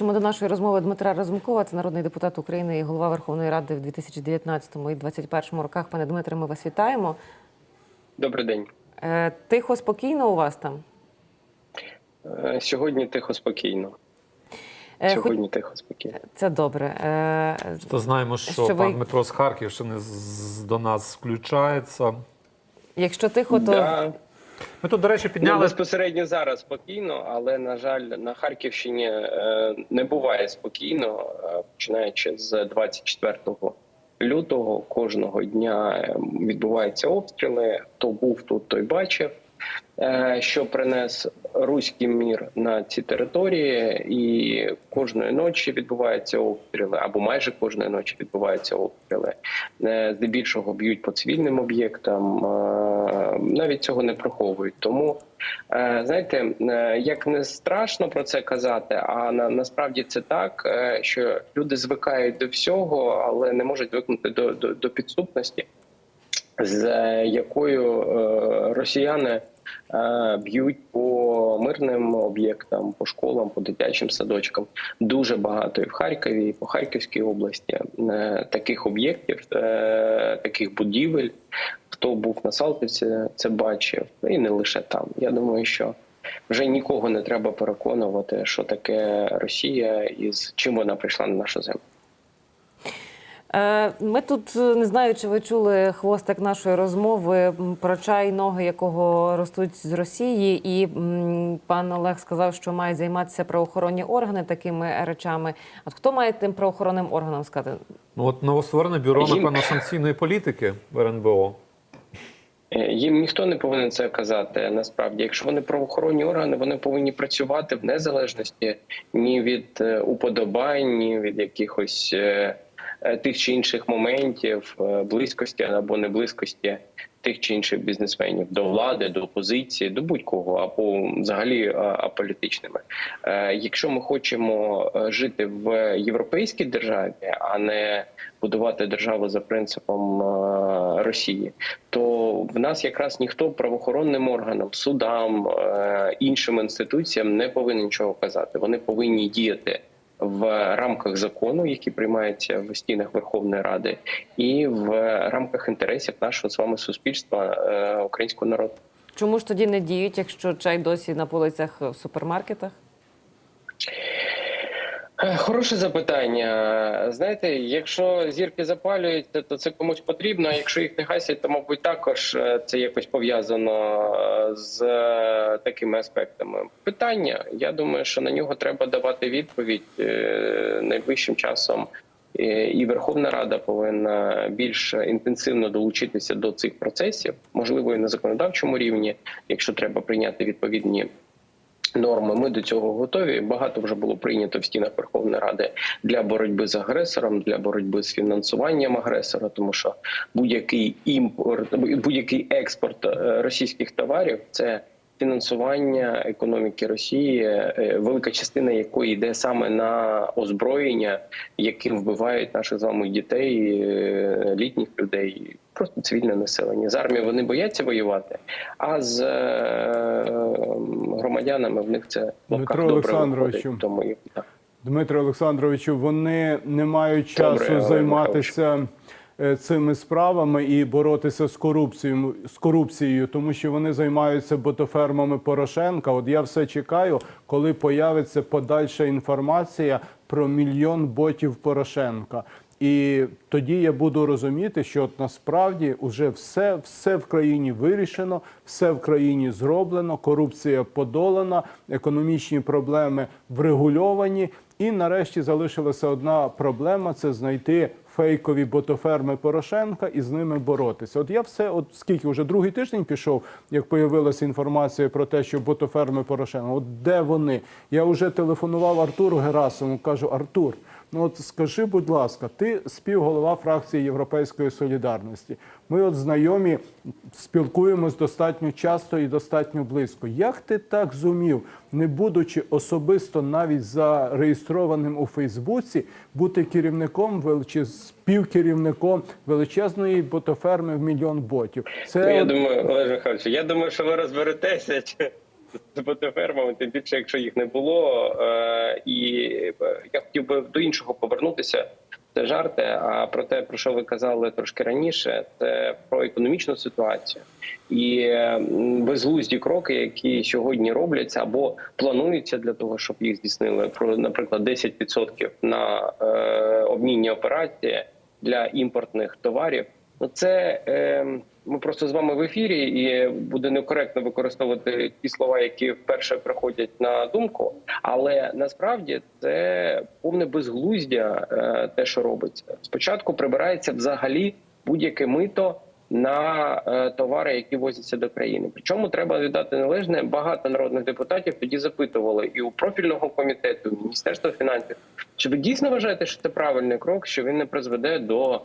Запрошуємо до нашої розмови Дмитра Разумкова, це народний депутат України і голова Верховної Ради в 2019 і 2021 роках. Пане Дмитре, ми вас вітаємо. Добрий день. Е, Тихо, спокійно у вас там? Е, Сьогодні тихо спокійно. Е, хоч- Сьогодні тихо спокійно. Це добре. То знаємо, що, Що ви- пан Дмитро з Харківщини з- до нас включається. Якщо тихо, то Да. Ми тут, до речі, Ну, безпосередньо зараз спокійно, але на жаль, на Харківщині е, не буває спокійно, е, починаючи з 24 лютого. Кожного дня е, відбуваються обстріли. Хто був тут, той бачив. е, Що принес руський мір на ці території, і кожної ночі відбуваються обстріли, або майже кожної ночі відбуваються обстріли. Е, Здебільшого б'ють по цивільним об'єктам, е, навіть цього не приховують. Тому Е, Знаєте, як не страшно про це казати, а на насправді це так, що люди звикають до всього, але не можуть звикнути до, до, до підступності, з якою росіяни б'ють по мирним об'єктам, по школам, по дитячим садочкам. Дуже багато і в Харкові, і по Харківській області е, таких об'єктів, е, таких будівель. Хто був на Салтівці, це бачив, і не лише там. Я думаю, що вже нікого не треба переконувати, що таке Росія і з чим вона прийшла на нашу землю. Е, Ми тут е, не знаю, чи ви чули хвостик нашої розмови про чай ноги, якого ростуть з Росії, і пан Олег сказав, що мають займатися правоохоронні органи такими речами. От хто має тим правоохоронним органам сказати? ну, от новостворене бюро, Їм- напевно, санкційної політики в РНБО. Е, Їм ніхто не повинен це казати. Насправді, якщо вони правоохоронні органи, вони повинні працювати в незалежності ні від уподобань, ні від якихось тих чи інших моментів, е, близькості або неблизькості тих чи інших бізнесменів до влади, до опозиції, до будь-кого, або взагалі е, аполітичними. Е, Якщо ми хочемо е, жити в європейській державі, а не будувати державу за принципом е, Росії, то в нас якраз ніхто правоохоронним органам, судам, е, іншим інституціям не повинен нічого казати. Вони повинні діяти в рамках закону, які приймаються в стінах Верховної Ради, і в рамках інтересів нашого з вами суспільства е, українського народу. Чому ж тоді не діють, якщо чай досі на полицях в супермаркетах? Е, Хороше запитання. Знаєте, якщо зірки запалюються, то це комусь потрібно. а Якщо їх не гасять, то мабуть також е, це якось пов'язано е, з такими аспектами. Питання. Я думаю, що на нього треба давати відповідь найближчим часом. І Верховна Рада повинна більш інтенсивно долучитися до цих процесів, можливо, і на законодавчому рівні, якщо треба прийняти відповідні норми. Ми до цього готові. Багато вже було прийнято в стінах Верховної Ради для боротьби з агресором, для боротьби з фінансуванням агресора, тому що будь-який імпорт, будь-який експорт е, російських товарів це. Фінансування економіки Росії, е, велика частина якої йде саме на озброєння, яким вбивають наших з вами дітей, е, літніх людей, просто цивільне населення. З армією вони бояться воювати, а з е, громадянами в них це Дмитро Олександровичу. Тому. Дмитро Олександровичу, вони не мають часу Добре, займатися цими справами і боротися з корупцією, з корупцією, тому що вони займаються ботофермами Порошенка. От я все чекаю, коли появиться подальша інформація про мільйон ботів Порошенка. І тоді я буду розуміти, що от насправді вже все, все в країні вирішено, все в країні зроблено, корупція подолана, економічні проблеми врегульовані. І нарешті залишилася одна проблема: це знайти фейкові ботоферми Порошенка і з ними боротися. От я все, от скільки вже другий тиждень пішов, як появилася інформація про те, що ботоферми Порошенка, от де вони? Я вже телефонував Артуру Герасиму, кажу: Артур. Ну от скажи, будь ласка, ти співголова фракції Європейської солідарності. Ми от знайомі спілкуємось достатньо часто і достатньо близько. Як ти так зумів, не будучи особисто навіть зареєстрованим у Фейсбуці, бути керівником вел- чи співкерівником величезної ботоферми в мільйон ботів? Це Ну, я думаю, Олег Михайлович, я думаю, що ви розберетеся. З ботофермами, тим більше, якщо їх не було. Е, І е, я хотів би до іншого повернутися. Це жарти. А про те, про що ви казали трошки раніше, це про економічну ситуацію і м, безглузді кроки, які сьогодні робляться або плануються для того, щоб їх здійснили. Про, наприклад, 10% на е, обмінні операції для імпортних товарів. Ну це е, ми просто з вами в ефірі, і буде некоректно використовувати ті слова, які вперше приходять на думку. Але насправді це повне безглуздя, е, те, що робиться. Спочатку прибирається взагалі будь-яке мито на е, товари, які возяться до країни. Причому треба віддати належне. Багато народних депутатів тоді запитували і у профільного комітету, і міністерства фінансів. Чи ви дійсно вважаєте, що це правильний крок, що він не призведе до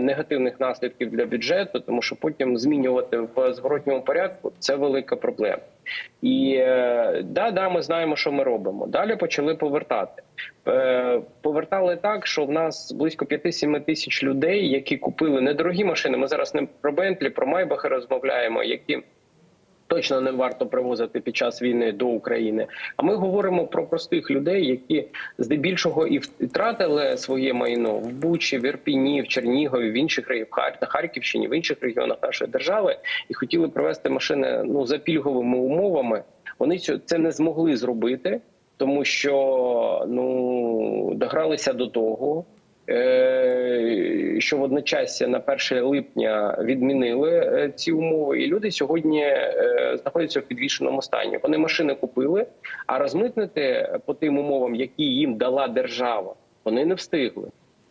негативних наслідків для бюджету, тому що потім змінювати в зворотньому порядку це велика проблема. І е, да, да, ми знаємо, що ми робимо. Далі почали повертати. Е, повертали так, що в нас близько 5-7 тисяч людей, які купили недорогі машини. Ми зараз не про Бентлі, про Майбахи розмовляємо, які точно не варто привозити під час війни до України. А ми говоримо про простих людей, які здебільшого і втратили своє майно в Бучі, в Ірпіні, в Чернігові, в інших регіонах, в на Харківщині, в інших регіонах нашої держави, і хотіли привезти машини ну за пільговими умовами. Вони це не змогли зробити, тому що ну догралися до того. Е, Що водночас на 1 липня відмінили е, ці умови, і люди сьогодні е, знаходяться в підвішеному стані. Вони машини купили, а розмитнити по тим умовам, які їм дала держава, вони не встигли.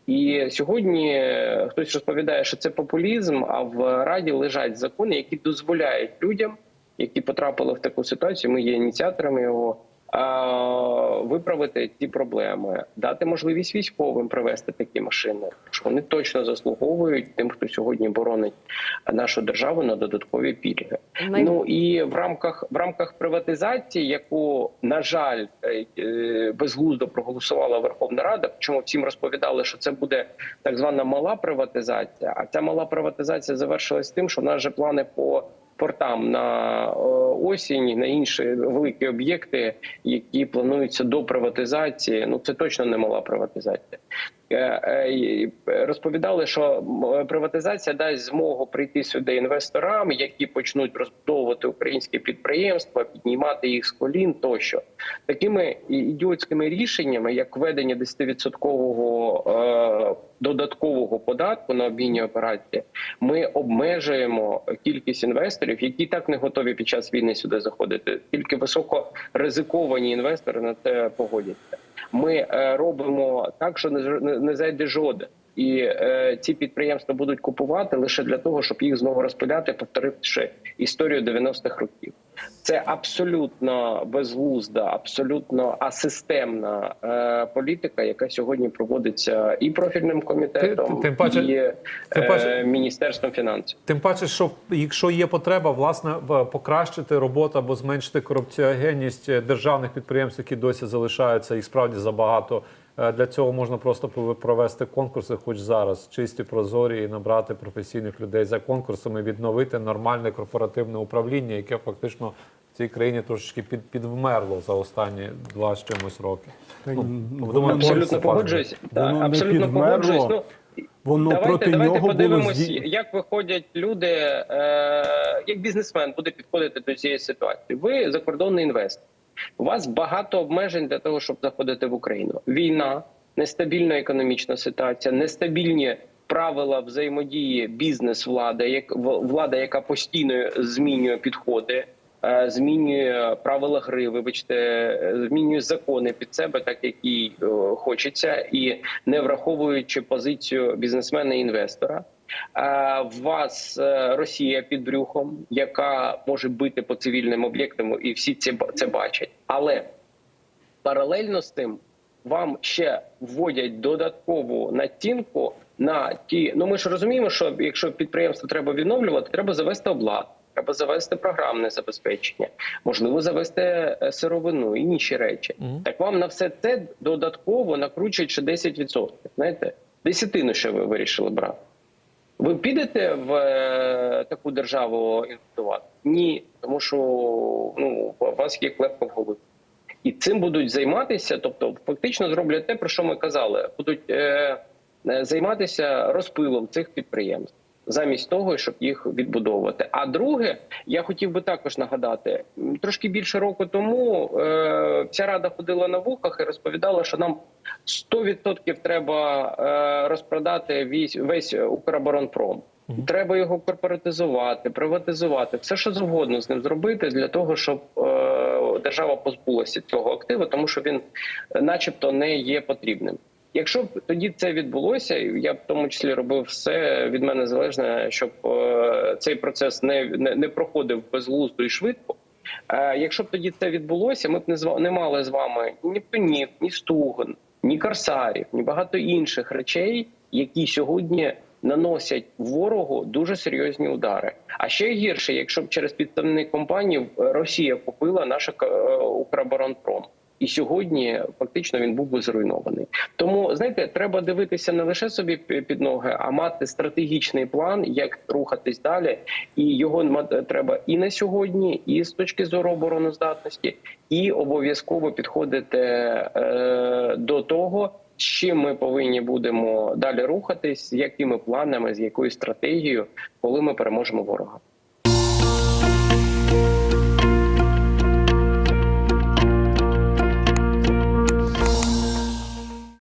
І сьогодні хтось розповідає, що це популізм. А в раді лежать закони, які дозволяють людям, які потрапили в таку ситуацію. Ми є ініціаторами його. А, Виправити ці проблеми, дати можливість військовим привезти такі машини, що вони точно заслуговують тим, хто сьогодні боронить нашу державу на додаткові пільги. Най- Ну і в рамках в рамках приватизації, яку на жаль е, е, безглуздо проголосувала Верховна Рада. Чому всім розповідали, що це буде так звана мала приватизація. А ця мала приватизація завершилась тим, що в нас же плани по портам на осінь, на інші великі об'єкти, які плануються до приватизації. Ну це точно не мала приватизація. Е, е, Розповідали, що приватизація дасть змогу прийти сюди інвесторам, які почнуть розбудовувати українські підприємства, піднімати їх з колін тощо. Такими ідіотськими рішеннями, як введення 10% е, додаткового податку на обмінні операції, ми обмежуємо кількість інвесторів, які так не готові під час війни сюди заходити. Тільки високоризиковані інвестори на це погодяться. Ми е, робимо так, що не, зайде жоден. І е, ці підприємства будуть купувати лише для того, щоб їх знову розпиляти, повторивши історію 90-х років. Це абсолютно безглузда, абсолютно асистемна е, політика, яка сьогодні проводиться і профільним комітетом, тим паче- і тим паче- е, міністерством фінансів. Тим паче, що якщо є потреба, власне, покращити роботу або зменшити корупціогенність державних підприємств, які досі залишаються, їх справді забагато. Е, Для цього можна просто провести конкурси, хоч зараз, чисті, прозорі, і набрати професійних людей за конкурсами, відновити нормальне корпоративне управління, яке фактично в цій країні трошечки під, підвмерло за останні два з чимось роки. Та Ну, й- думаю, Абсолютно погоджуюсь. Воно Так, абсолютно підмерло. погоджуюсь. Ну, Воно давайте, проти давайте нього було подивимось, зді... як виходять люди, е, як бізнесмен буде підходити до цієї ситуації. Ви закордонний інвестор. У вас багато обмежень для того, щоб заходити в Україну. Війна, нестабільна економічна ситуація, нестабільні правила взаємодії бізнес-влада, як в- влада, яка постійно змінює підходи. е, Змінює правила гри, вибачте, е, змінює закони під себе, так як їй е, хочеться, і не враховуючи позицію бізнесмена і інвестора. А в вас е, Росія під брюхом, яка може бити по цивільним об'єктам, і всі це це бачать. Але паралельно з тим вам ще вводять додаткову націнку на ті. Ну ми ж розуміємо, що якщо підприємство треба відновлювати, треба завести обладнання, треба завести програмне забезпечення, можливо, завести е, сировину і інші речі. Так вам на все це додатково накручують ще 10%. Знаєте, десятину ще ви вирішили брати. Ви підете в е, таку державу інвестувати? Ні, тому що ну у вас є клепка в голові. І цим будуть займатися, тобто фактично зроблять те, про що ми казали, будуть е, е, займатися розпилом цих підприємств замість того, щоб їх відбудовувати. А друге, я хотів би також нагадати, трошки більше року тому е, ця рада ходила на вухах і розповідала, що нам 100% треба е, розпродати весь, весь Укроборонпром. Треба його корпоратизувати, приватизувати, все що завгодно з ним зробити для того, щоб е, держава позбулася цього активу, тому що він, начебто, не є потрібним. Якщо б тоді це відбулося, я б в тому числі робив все від мене залежне, щоб е, цей процес не, не, не проходив безглуздо і швидко. Е, якщо б тоді це відбулося, ми б не зва- не мали з вами ні пенів, ні стугон, ні корсарів, ні багато інших речей, які сьогодні наносять ворогу дуже серйозні удари. А ще гірше, якщо б через підставні компанії Росія купила наш е, Укроборонпром. І сьогодні фактично він був би зруйнований. Тому знаєте, треба дивитися не лише собі під ноги, а мати стратегічний план, як рухатись далі. І його треба і на сьогодні, і з точки зору обороноздатності, і обов'язково підходити е, до того, чим ми повинні будемо далі рухатись, з якими планами, з якою стратегією, коли ми переможемо ворога.